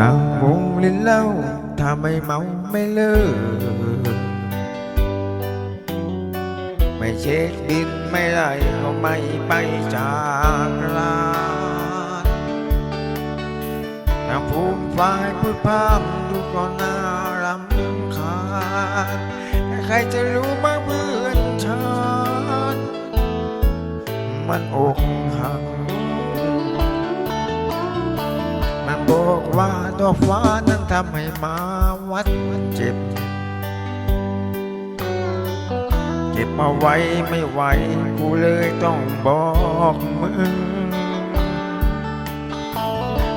ตั้งวงลิ้นเล้าถ้าไม่เมาไม่เลิก ไม่เช็คบินไม่ไรก็ไม่ไปจากลานถ้าภูมิฝ่ายพูดพร่ำดูก็น่ารำคาญใครจะรู้บ้างเพื่อนฉันมันอกหัก บอกว่าดอกฟ้านั้นทำให้มาวัดเจ็บ เก็บมาไว้ไม่ไหวกูเลยต้องบอกมึง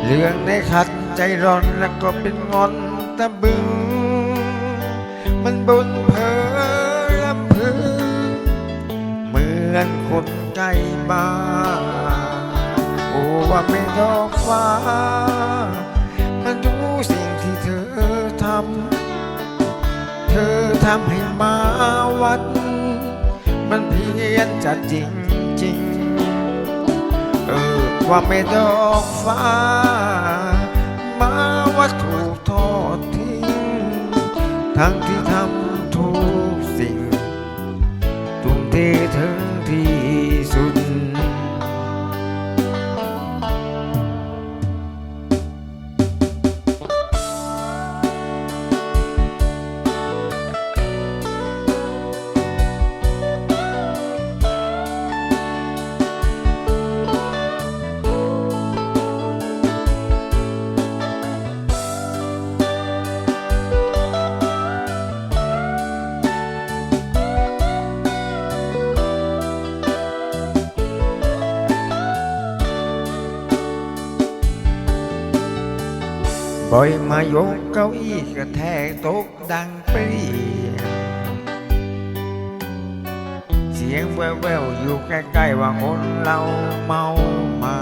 เรื่องในขัดใจร้อนแล้วก็เป็นงอนตะบึง มันบนเพอลำพึงเหมือนคนใจบ้าโอ้ว่าไม่ดอกฟ้า เธอทำให้มาวัด มันเพี้ยนจัดจริงจริงเออว่าไม่ดอกฟ้า มาวัดถูกทอดทิ้ง ทั้งที่ทำทุกสิ่งทุ่มเทถึงที่ บ่อยมายกเก้าอี้กระแทกต๊ะดังเปรี้ยเสียงแว่วๆอยู่ใกล้ๆว่าคนเราเมามา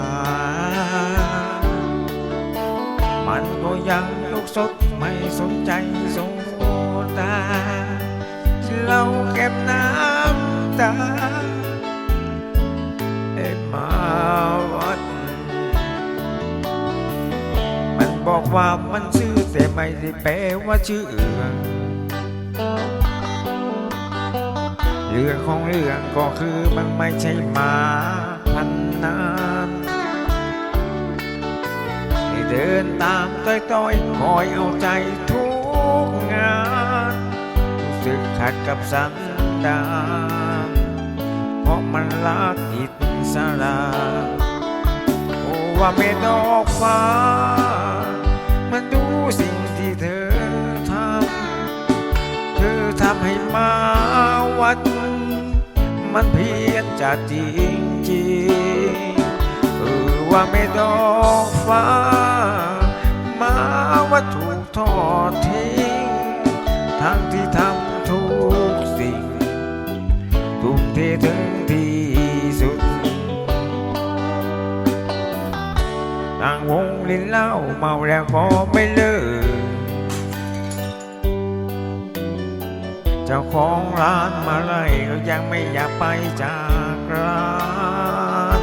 มันก็ยังลุกสดไม่สนใจโซดาเราเก็บน้ำตา อกว่ามันชื่อแต่ไม่ได้แปลว่าชื่อเอืองเรื่องของเรื่องก็คือมันไม่ใช่หมาพันนานที่เดินตามต้อยต้อยๆคอยเอาใจทุกงานรู้สึกขัดกับสันดานเพราะมันรักอิสระโอ้ว่าไม่ดอกฟ้า ให้มาวัด มันเพียนจากจริงจริงเออว่าไม่ดอกฟ้า มาวัดถูกทอดทิ้งทั้งที่ทำทุกสิ่งทุ่มเทถึงที่สุดนางวงลินเหล้าเมาแล้วก็ไม่เลิก จ้าของร้านมาไล่ก็ยังไม่อยากไปจากร้าน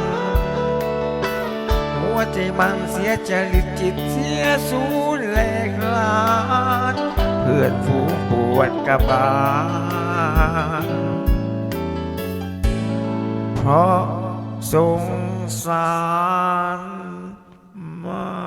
หัวใจมันเสียจริตจิตเสียสูญแหลกลานเพื่อนฝูงปวดกระบาลเพราะสงสารมา